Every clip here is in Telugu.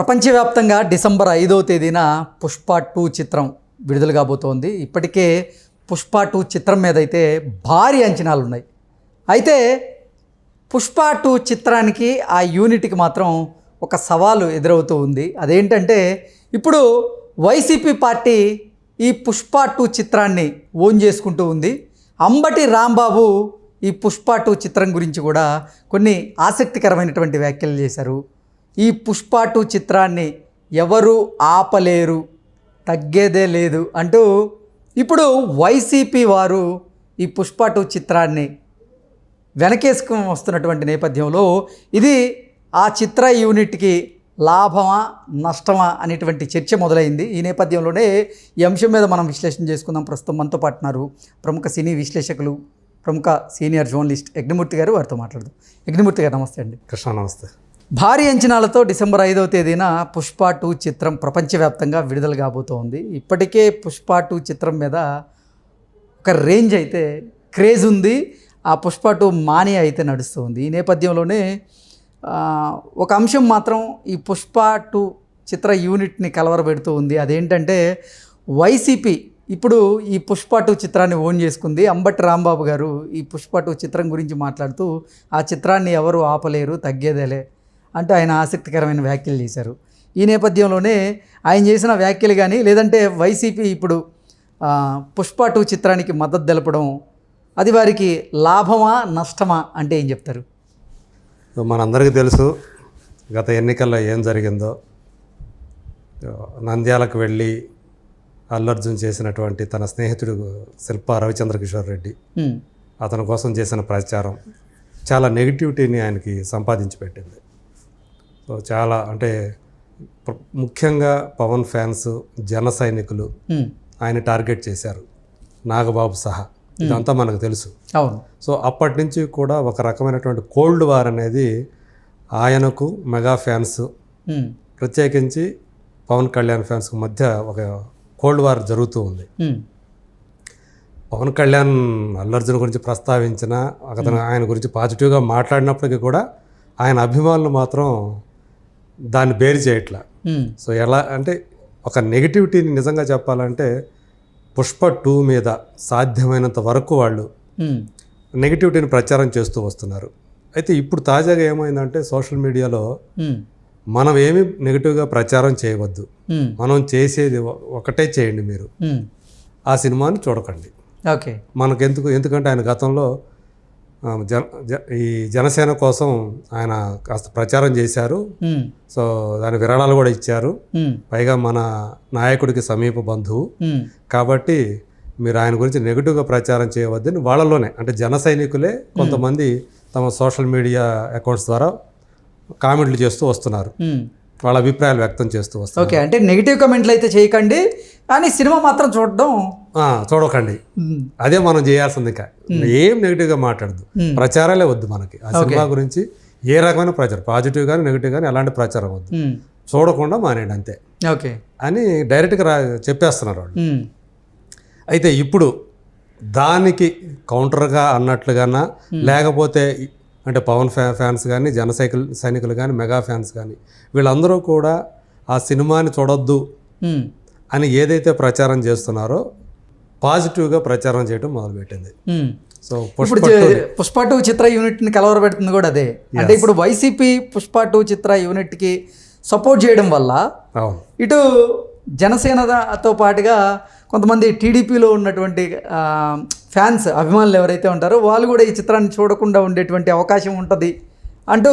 ప్రపంచవ్యాప్తంగా డిసెంబర్ ఐదవ తేదీన పుష్ప టూ చిత్రం విడుదల కాబోతోంది. ఇప్పటికే పుష్ప టూ చిత్రం మీద అయితే భారీ అంచనాలు ఉన్నాయి అయితే పుష్ప టూ చిత్రానికి ఆ యూనిట్కి మాత్రం ఒక సవాలు ఎదురవుతూ ఉంది. అదేంటంటే ఇప్పుడు వైసీపీ పార్టీ ఈ పుష్ప టూ చిత్రాన్ని ఓన్ చేసుకుంటూ ఉంది. అంబటి రాంబాబు ఈ పుష్ప టూ చిత్రం గురించి కూడా కొన్ని ఆసక్తికరమైనటువంటి వ్యాఖ్యలు చేశారు. ఈ పుష్ప టూ చిత్రాన్ని ఎవరు ఆపలేరు తగ్గేదే లేదు అంటూ ఇప్పుడు వైసీపీ వారు ఈ పుష్ప టూ చిత్రాన్ని వెనకేసుకుని వస్తున్నటువంటి నేపథ్యంలో ఇది ఆ చిత్ర యూనిట్కి లాభమా నష్టమా అనేటువంటి చర్చ మొదలైంది. ఈ నేపథ్యంలోనే ఈ అంశం మీద మనం విశ్లేషణ చేసుకుందాం. ప్రస్తుతం మనతో పాటున్నారు ప్రముఖ సినీ విశ్లేషకులు ప్రముఖ సీనియర్ జర్నలిస్ట్ యజ్ఞమూర్తి గారు. వారితో మాట్లాడదాం. యజ్ఞమూర్తి గారు నమస్తే అండి. కృష్ణ నమస్తే. భారీ అంచనాలతో డిసెంబర్ ఐదవ తేదీన పుష్ప టూ చిత్రం ప్రపంచవ్యాప్తంగా విడుదల కాబోతోంది. ఇప్పటికే పుష్ప టూ చిత్రం మీద ఒక రేంజ్ అయితే క్రేజ్ ఉంది. ఆ పుష్ప టూ మాని అయితే నడుస్తుంది. ఈ నేపథ్యంలోనే ఒక అంశం మాత్రం ఈ పుష్ప టూ చిత్ర యూనిట్ని కలవరపెడుతూ ఉంది. అదేంటంటే వైసీపీ ఇప్పుడు ఈ పుష్ప టూ చిత్రాన్ని ఓన్ చేసుకుంది. అంబటి రాంబాబు గారు ఈ పుష్ప టూ చిత్రం గురించి మాట్లాడుతూ ఆ చిత్రాన్ని ఎవరు ఆపలేరు తగ్గేదేలే అంటూ ఆయన ఆసక్తికరమైన వ్యాఖ్యలు చేశారు. ఈ నేపథ్యంలోనే ఆయన చేసిన వ్యాఖ్యలు కానీ లేదంటే వైసీపీ ఇప్పుడు పుష్ప టూ చిత్రానికి మద్దతు తెలపడం అది వారికి లాభమా నష్టమా అంటే ఏం చెప్తారు? మనందరికీ తెలుసు గత ఎన్నికల్లో ఏం జరిగిందో. నంద్యాలకు వెళ్ళి అల్లర్జున్ చేసినటువంటి తన స్నేహితుడు శిల్ప రవిచంద్ర కిషోర్ రెడ్డి అతని కోసం చేసిన ప్రచారం చాలా నెగిటివిటీని ఆయనకి సంపాదించి పెట్టింది. సో చాలా అంటే ముఖ్యంగా పవన్ ఫ్యాన్స్ జన సైనికులు ఆయన టార్గెట్ చేశారు. నాగబాబు సహా. ఇదంతా మనకు తెలుసు. అవును. సో అప్పటి నుంచి కూడా ఒక రకమైనటువంటి కోల్డ్ వార్ అనేది ఆయనకు మెగా ఫ్యాన్స్ ప్రత్యేకించి పవన్ కళ్యాణ్ ఫ్యాన్స్కి మధ్య ఒక కోల్డ్ వార్ జరుగుతూ ఉంది. పవన్ కళ్యాణ్ అల్లర్జున్ గురించి ప్రస్తావించిన అతను ఆయన గురించి పాజిటివ్గా మాట్లాడినప్పటికీ కూడా ఆయన అభిమానులు మాత్రం దాన్ని బేరు చేయట్లా. సో ఎలా అంటే ఒక నెగిటివిటీని నిజంగా చెప్పాలంటే పుష్ప టూ మీద సాధ్యమైనంత వరకు వాళ్ళు నెగిటివిటీని ప్రచారం చేస్తూ వస్తున్నారు. అయితే ఇప్పుడు తాజాగా ఏమైందంటే సోషల్ మీడియాలో మనం ఏమి నెగిటివ్గా ప్రచారం చేయవద్దు. మనం చేసేది ఒకటే చేయండి మీరు. ఆ సినిమాని చూడకండి. ఓకే. మనకెందుకు ఎందుకంటే ఆయన గతంలో జన జ- ఈ జనసేన కోసం ఆయన కాస్త ప్రచారం చేశారు. సో దాని విరాళాలు కూడా ఇచ్చారు. పైగా మన నాయకుడికి సమీప బంధువు. కాబట్టి మీరు ఆయన గురించి నెగిటివ్గా ప్రచారం చేయవద్దని వాళ్ళలోనే అంటే జన సైనికులే కొంతమంది తమ సోషల్ మీడియా అకౌంట్స్ ద్వారా కామెంట్లు చేస్తూ వస్తున్నారు. వాళ్ళ అభిప్రాయాలు వ్యక్తం చేస్తూ వస్తున్నారు. ఓకే అంటే నెగిటివ్ కమెంట్లు అయితే చేయకండి కానీ సినిమా మాత్రం చూడడం చూడకండి. అదే మనం చేయాల్సింది ఇంకా. ఏం నెగిటివ్గా మాట్లాడదు ప్రచారాలే వద్దు మనకి. ఆ సినిమా గురించి ఏ రకమైన ప్రచారం? పాజిటివ్ కానీ నెగిటివ్ కానీ ఎలాంటి ప్రచారం వద్దు. చూడకుండా మానేయండి అంతే. ఓకే. అని డైరెక్ట్గా రా చెప్పేస్తున్నారు వాళ్ళు. అయితే ఇప్పుడు దానికి కౌంటర్గా అన్నట్లుగానా లేకపోతే అంటే పవన్ ఫ్యా ఫ్యాన్స్ కానీ జన సైకిల్ సైనికులు కానీ మెగా ఫ్యాన్స్ కానీ వీళ్ళందరూ కూడా ఆ సినిమాని చూడొద్దు అని ఏదైతే ప్రచారం చేస్తున్నారో పాజిటివ్గా ప్రచారం చేయడం మొదలుపెట్టింది. సో ఇప్పుడు పుష్ప టూ చిత్ర యూనిట్ని కలవరబెడుతుంది కూడా అదే. అంటే ఇప్పుడు వైసీపీ పుష్ప టూ చిత్ర యూనిట్కి సపోర్ట్ చేయడం వల్ల ఇటు జనసేనతో పాటుగా కొంతమంది టీడీపీలో ఉన్నటువంటి ఫ్యాన్స్ అభిమానులు ఎవరైతే ఉంటారో వాళ్ళు కూడా ఈ చిత్రాన్ని చూడకుండా ఉండేటువంటి అవకాశం ఉంటుంది అంటూ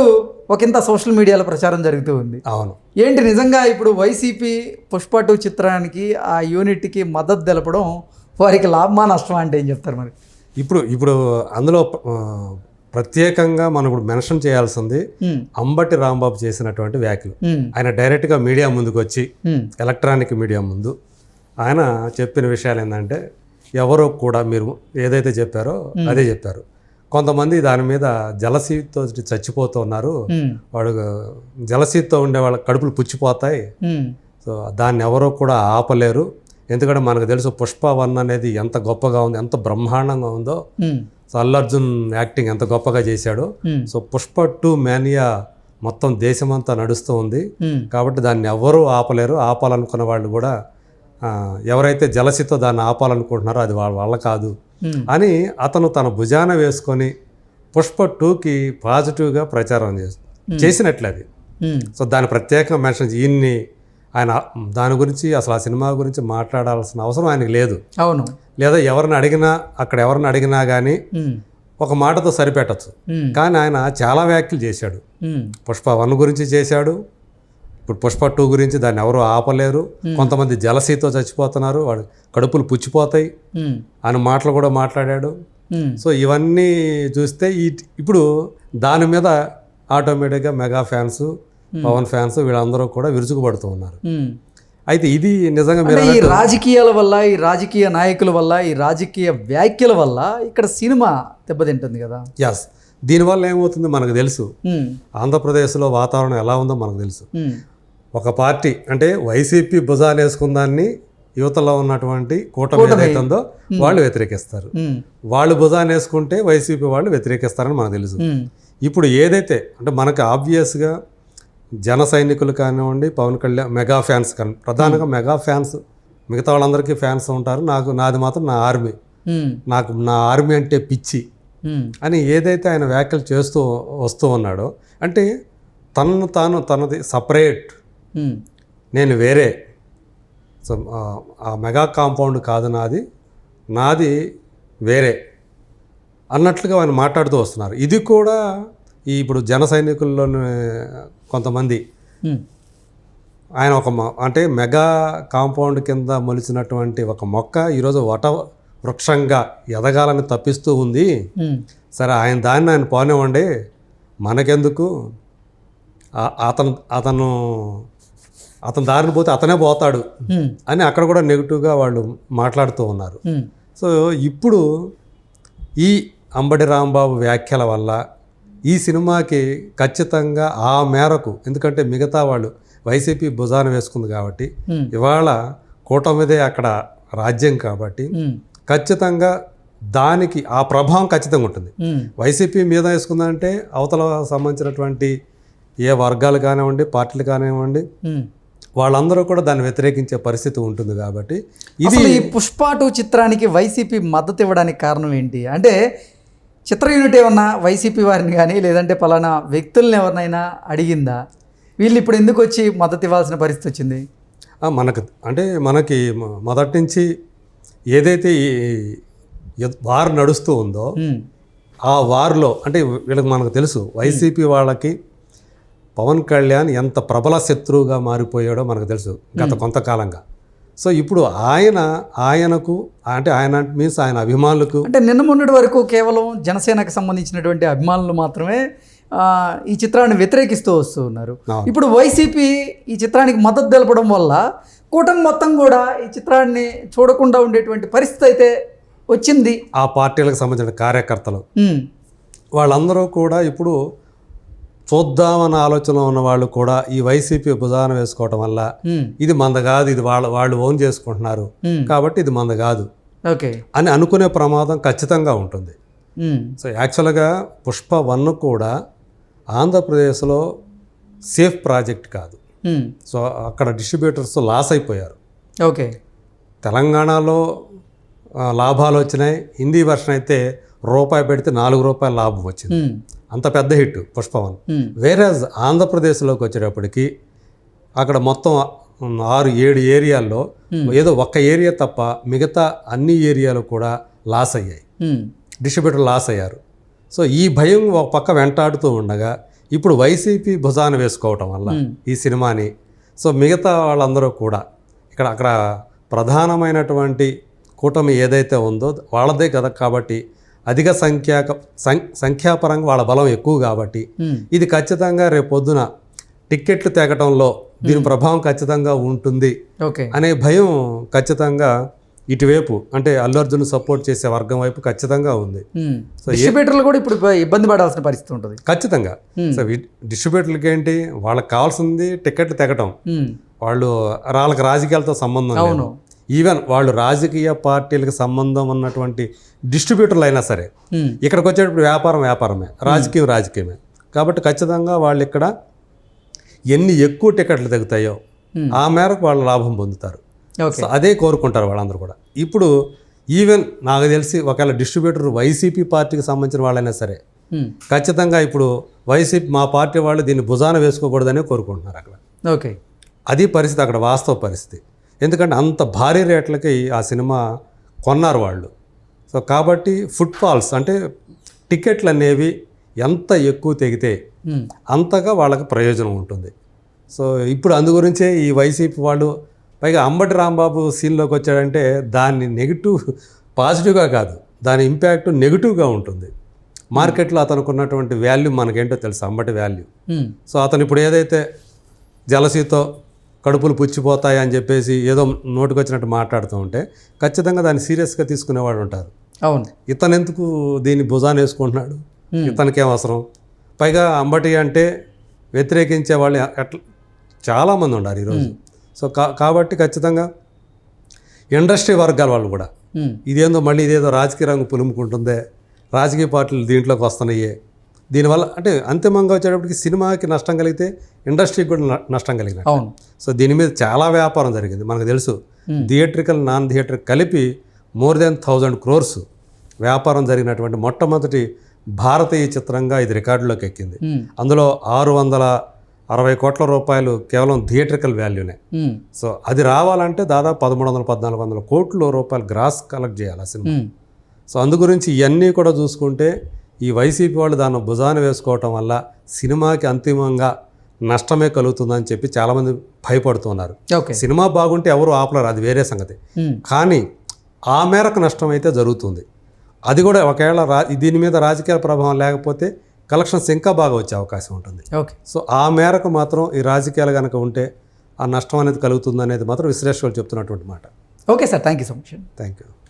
ఒకంత సోషల్ మీడియాలో ప్రచారం జరుగుతూ ఉంది. అవును. ఏంటి నిజంగా ఇప్పుడు వైసీపీ పుష్ప టూ చిత్రానికి ఆ యూనిట్కి మద్దతు తెలపడం వారికి లాభమా నష్టమా అంటే ఏం చెప్తారు మరి? ఇప్పుడు ఇప్పుడు అందులో ప్రత్యేకంగా మనం ఇప్పుడు మెన్షన్ చేయాల్సింది అంబటి రాంబాబు చేసినటువంటి వ్యాఖ్యలు. ఆయన డైరెక్ట్గా మీడియా ముందుకు వచ్చి ఎలక్ట్రానిక్ మీడియా ముందు ఆయన చెప్పిన విషయాలు ఏంటంటే ఎవరో కూడా మీరు ఏదైతే చెప్పారో అదే చెప్పారు. కొంతమంది దాని మీద జలసీతో చచ్చిపోతూ ఉన్నారు. వాడు జలసీతో ఉండే వాళ్ళ కడుపులు పుచ్చిపోతాయి. సో దాన్ని ఎవరో కూడా ఆపలేరు. ఎందుకంటే మనకు తెలుసు పుష్ప వన్ అనేది ఎంత గొప్పగా ఉంది ఎంత బ్రహ్మాండంగా ఉందో. సో అర్జున్ యాక్టింగ్ ఎంత గొప్పగా చేశాడో. సో పుష్ప టూ మేనియా మొత్తం దేశమంతా నడుస్తూ ఉంది. కాబట్టి దాన్ని ఎవ్వరూ ఆపలేరు. ఆపాలనుకున్న వాళ్ళు కూడా ఎవరైతే జలసితో దాన్ని ఆపాలనుకుంటున్నారో అది వాళ్ళ వల్ల కాదు అని అతను తన భుజాన వేసుకొని పుష్ప టూకి పాజిటివ్గా ప్రచారం చేసి చేసినట్లే అది. సో దాని ప్రత్యేకంగా మెన్షన్ ఈయన్ని ఆయన దాని గురించి అసలు ఆ సినిమా గురించి మాట్లాడాల్సిన అవసరం ఆయనకి లేదు. అవును. లేదా ఎవరిని అడిగినా అక్కడ ఎవరిని అడిగినా కానీ ఒక మాటతో సరిపెట్టచ్చు. కానీ ఆయన చాలా వ్యాఖ్యలు చేశాడు. పుష్ప వన్ గురించి చేశాడు. ఇప్పుడు పుష్ప టూ గురించి దాన్ని ఎవరు ఆపలేరు. కొంతమంది జలసీతో చచ్చిపోతున్నారు. వాడు కడుపులు పుచ్చిపోతాయి. అని మాటలు కూడా మాట్లాడాడు. సో ఇవన్నీ చూస్తే ఈ ఇప్పుడు దాని మీద ఆటోమేటిక్గా మెగా ఫ్యాన్స్ పవన్ ఫ్యాన్స్ వీళ్ళందరూ కూడా విరుచుకుపడుతూ ఉన్నారు. ఉమ్. అయితే ఇది నిజంగా మీరు ఈ రాజకీయాల వల్ల ఈ రాజకీయ నాయకుల వల్ల ఈ రాజకీయ వ్యాఖ్యల వల్ల ఇక్కడ సినిమా దెబ్బతింటుంది కదా. ఎస్ దీనివల్ల ఏమవుతుంది మనకు తెలుసు. ఉమ్, ఆంధ్రప్రదేశ్లో వాతావరణం ఎలా ఉందో మనకు తెలుసు. ఒక పార్టీ అంటే వైసీపీ భుజాలు వేసుకుందాన్ని యువతలో ఉన్నటువంటి కూటమి ఏదైతే ఉందో వాళ్ళు వ్యతిరేకిస్తారు. వాళ్ళు భుజాన్ని వేసుకుంటే వైసీపీ వాళ్ళు వ్యతిరేకిస్తారని మనకు తెలుసు. ఇప్పుడు ఏదైతే అంటే మనకు ఆబ్వియస్గా జన సైనికులు కానివ్వండి పవన్ కళ్యాణ్ మెగా ఫ్యాన్స్ కానీ ప్రధానంగా మెగా ఫ్యాన్స్ మిగతా వాళ్ళందరికీ ఫ్యాన్స్ ఉంటారు. నాకు నాది మాత్రం నా ఆర్మీ. నాకు నా ఆర్మీ అంటే పిచ్చి. అని ఏదైతే ఆయన వ్యాఖ్యలు చేస్తూ వస్తూ ఉన్నాడో అంటే తనను తాను తనది సపరేట్. నేను వేరే. సో ఆ మెగా కాంపౌండ్ కాదు నాది. నాది వేరే. అన్నట్లుగా ఆయన మాట్లాడుతూ వస్తున్నారు. ఇది కూడా ఈ ఇప్పుడు జన సైనికుల్లోని కొంతమంది ఆయన ఒక అంటే మెగా కాంపౌండ్ కింద మొలిచినటువంటి ఒక మొక్క ఈరోజు వట వృక్షంగా ఎదగాలని తప్పిస్తూ ఉంది. సరే ఆయన దాన్ని ఆయన పోనివ్వండి. మనకెందుకు? అతను అతను అతను దారిని పోతే అతనే పోతాడు అని అక్కడ కూడా నెగిటివ్గా వాళ్ళు మాట్లాడుతూ ఉన్నారు. సో ఇప్పుడు ఈ అంబటి రాంబాబు వ్యాఖ్యల వల్ల ఈ సినిమాకి ఖచ్చితంగా ఆ మేరకు ఎందుకంటే మిగతా వాళ్ళు వైసీపీ భుజాన వేసుకుంది కాబట్టి ఇవాళ కూటమిదే అక్కడ రాజ్యం కాబట్టి ఖచ్చితంగా దానికి ఆ ప్రభావం ఖచ్చితంగా ఉంటుంది. వైసీపీ మీద వేసుకుందంటే అవతల సంబంధించినటువంటి ఏ వర్గాలు కానివ్వండి పార్టీలు కానివ్వండి. వాళ్ళందరూ కూడా దాన్ని వ్యతిరేకించే పరిస్థితి ఉంటుంది కాబట్టి ఇది ఈ పుష్ప టూ చిత్రానికి వైసీపీ మద్దతు ఇవ్వడానికి కారణం ఏంటి? అంటే చిత్ర యూనిట్ ఏమన్నా వైసీపీ వారిని కానీ లేదంటే పలానా వ్యక్తుల్ని ఎవరినైనా అడిగిందా? వీళ్ళు ఇప్పుడు ఎందుకు వచ్చి మద్దతు ఇవ్వాల్సిన పరిస్థితి వచ్చింది? మనకు అంటే మనకి మొదటి నుంచి ఏదైతే వార్ నడుస్తూ ఉందో ఆ వార్లో అంటే వీళ్ళకి మనకు తెలుసు వైసీపీ వాళ్ళకి పవన్ కళ్యాణ్ ఎంత ప్రబల శత్రువుగా మారిపోయాడో మనకు తెలుసు గత కొంతకాలంగా. సో ఇప్పుడు ఆయన ఆయనకు అంటే ఆయన మీన్స్ ఆయన అభిమానులకు అంటే నిన్న మొన్నటి వరకు కేవలం జనసేనకు సంబంధించినటువంటి అభిమానులు మాత్రమే ఈ చిత్రాన్ని వ్యతిరేకిస్తూ వస్తూ ఉన్నారు. ఇప్పుడు వైసీపీ ఈ చిత్రానికి మద్దతు తెలపడం వల్ల కూటమి మొత్తం కూడా ఈ చిత్రాన్ని చూడకుండా ఉండేటువంటి పరిస్థితి అయితే వచ్చింది. ఆ పార్టీలకు సంబంధించిన కార్యకర్తలు. వాళ్ళందరూ కూడా ఇప్పుడు చూద్దామన్న ఆలోచనలో ఉన్న వాళ్ళు కూడా ఈ వైసీపీ భుజాన వేసుకోవటం వల్ల ఇది మంద కాదు ఇది వాళ్ళ వాళ్ళు ఓన్ చేసుకుంటున్నారు. కాబట్టి ఇది మంద కాదు. ఓకే. అని అనుకునే ప్రమాదం ఖచ్చితంగా ఉంటుంది. సో యాక్చువల్గా పుష్ప వన్ కూడా ఆంధ్రప్రదేశ్లో సేఫ్ ప్రాజెక్ట్ కాదు. సో అక్కడ డిస్ట్రిబ్యూటర్స్ లాస్ అయిపోయారు. ఓకే. తెలంగాణలో లాభాలు వచ్చినాయి. హిందీ వర్షన్ అయితే రూపాయి పెడితే నాలుగు రూపాయల లాభం వచ్చింది. అంత పెద్ద హిట్ పుష్పవన్. వేరేజ్ ఆంధ్రప్రదేశ్లోకి వచ్చేటప్పటికి అక్కడ మొత్తం ఆరు ఏడు ఏరియాల్లో ఏదో ఒక్క ఏరియా తప్ప మిగతా అన్ని ఏరియాలు కూడా లాస్ అయ్యాయి. డిస్ట్రిబ్యూటర్ లాస్ అయ్యారు. సో ఈ భయం ఒక పక్క వెంటాడుతూ ఉండగా ఇప్పుడు వైసీపీ భుజాన వేసుకోవటం వల్ల ఈ సినిమాని సో మిగతా వాళ్ళందరూ కూడా ఇక్కడ అక్కడ ప్రధానమైనటువంటి కూటమి ఏదైతే ఉందో వాళ్ళదే కదా కాబట్టి అధిక సంఖ్యాక సం సంఖ్యాపరంగా వాళ్ళ బలం ఎక్కువ కాబట్టి ఇది ఖచ్చితంగా రేపు పొద్దున టిక్కెట్లు తెగటంలో దీని ప్రభావం ఖచ్చితంగా ఉంటుంది ఓకే. అనే భయం ఖచ్చితంగా ఇటువైపు అంటే అల్లు అర్జున్ సపోర్ట్ చేసే వర్గం వైపు ఖచ్చితంగా ఉంది. ఉమ్. డిస్ట్రిబ్యూటర్లు కూడా ఇప్పుడు ఇబ్బ- ఇబ్బంది పడాల్సిన పరిస్థితి ఉంటుంది. ఖచ్చితంగా. సో డిస్ట్రిబ్యూటర్లకి ఏంటి వాళ్ళకి కావాల్సింది టికెట్లు తెగటం వాళ్ళు వాళ్ళకి రాజకీయాలతో సంబంధం అవును. ఈవెన్ వాళ్ళు రాజకీయ పార్టీలకు సంబంధం ఉన్నటువంటి డిస్ట్రిబ్యూటర్లు అయినా సరే ఉమ్, ఇక్కడికి వచ్చేటప్పుడు వ్యాపారం వ్యాపారమే రాజకీయం రాజకీయమే. కాబట్టి ఖచ్చితంగా వాళ్ళు ఇక్కడ ఎన్ని ఎక్కువ టికెట్లు తగ్గుతాయో Hmm. ఆ మేరకు వాళ్ళు లాభం పొందుతారు. అదే కోరుకుంటారు వాళ్ళందరూ కూడా. ఇప్పుడు ఈవెన్ నాకు తెలిసి ఒకవేళ డిస్ట్రిబ్యూటర్ వైసీపీ పార్టీకి సంబంధించిన వాళ్ళైనా సరే ఉమ్, ఖచ్చితంగా ఇప్పుడు వైసీపీ మా పార్టీ వాళ్ళు దీన్ని భుజాన వేసుకోకూడదని కోరుకుంటున్నారు అక్కడ. ఓకే అది పరిస్థితి అక్కడ వాస్తవ పరిస్థితి. ఎందుకంటే అంత భారీ రేట్లకి ఆ సినిమా కొన్నారు వాళ్ళు. సో కాబట్టి ఫుట్ఫాల్స్ అంటే టికెట్లు అనేవి ఎంత ఎక్కువ తెగితే అంతగా వాళ్ళకి ప్రయోజనం ఉంటుంది. సో ఇప్పుడు అందు గురించే ఈ వైసీపీ వాళ్ళు పైగా అంబటి రాంబాబు సీన్లోకి వచ్చాడంటే దాన్ని నెగిటివ్ పాజిటివ్గా కాదు దాని ఇంపాక్ట్ నెగిటివ్గా ఉంటుంది. మార్కెట్లో అతనికి ఉన్నటువంటి వాల్యూ మనకేంటో తెలుసు అంబటి వాల్యూ. సో అతను ఇప్పుడు ఏదైతే జలసీతో కడుపులు పుచ్చిపోతాయి అని చెప్పేసి ఏదో నోటికి వచ్చినట్టు మాట్లాడుతూ ఉంటే ఖచ్చితంగా దాన్ని సీరియస్గా తీసుకునేవాడు ఉంటారు. అవును. ఇతను ఎందుకు దీన్ని భుజాన్ని వేసుకుంటున్నాడు? ఇతనికి అవసరం? పైగా అంబటి అంటే వ్యతిరేకించే వాళ్ళు ఎట్లా చాలామంది ఉన్నారు ఈరోజు. సో కా కాబట్టి ఖచ్చితంగా ఇండస్ట్రీ వర్గాల వాళ్ళు కూడా ఇదేందో మళ్ళీ ఇదేదో రాజకీయ రంగు పులుముకుంటుందే రాజకీయ పార్టీలు దీంట్లోకి వస్తున్నాయే దీనివల్ల అంటే అంతిమంగా వచ్చేటప్పటికి సినిమాకి నష్టం కలిగితే ఇండస్ట్రీకి కూడా నష్టం కలిగినట్టు. అవును. సో దీని మీద చాలా వ్యాపారం జరిగింది. మనకు తెలుసు థియేట్రికల్ నాన్ థియేటర్ కలిపి మోర్ దెన్ థౌజండ్ క్రోర్స్ వ్యాపారం జరిగినటువంటి మొట్టమొదటి భారతీయ చిత్రంగా ఇది రికార్డులోకి ఎక్కింది. అందులో ఆరు వందల అరవై కోట్ల రూపాయలు కేవలం థియేట్రికల్ వాల్యూనే. సో అది రావాలంటే దాదాపు పదమూడు వందల పద్నాలుగు వందల కోట్ల రూపాయలు గ్రాస్ కలెక్ట్ చేయాలి ఆ సినిమా. సో అందు గురించి ఇవన్నీ కూడా చూసుకుంటే ఈ వైసీపీ వాళ్ళు దాన్ని భుజాన వేసుకోవటం వల్ల సినిమాకి అంతిమంగా నష్టమే కలుగుతుందని చెప్పి చాలామంది భయపడుతున్నారు. ఓకే. సినిమా బాగుంటే ఎవరు ఆపలేరు అది వేరే సంగతి. కానీ ఆ మేరకు నష్టం అయితే జరుగుతుంది. అది కూడా ఒకవేళ రా దీని మీద రాజకీయ ప్రభావం లేకపోతే కలెక్షన్స్ ఇంకా బాగా వచ్చే అవకాశం ఉంటుంది. ఓకే. సో ఆ మేరకు మాత్రం ఈ రాజకీయాలు కనుక ఉంటే ఆ నష్టం అనేది కలుగుతుంది అనేది మాత్రం విశ్లేషకులు చెప్తున్నటువంటి మాట. Okay sir thank you so much. Thank you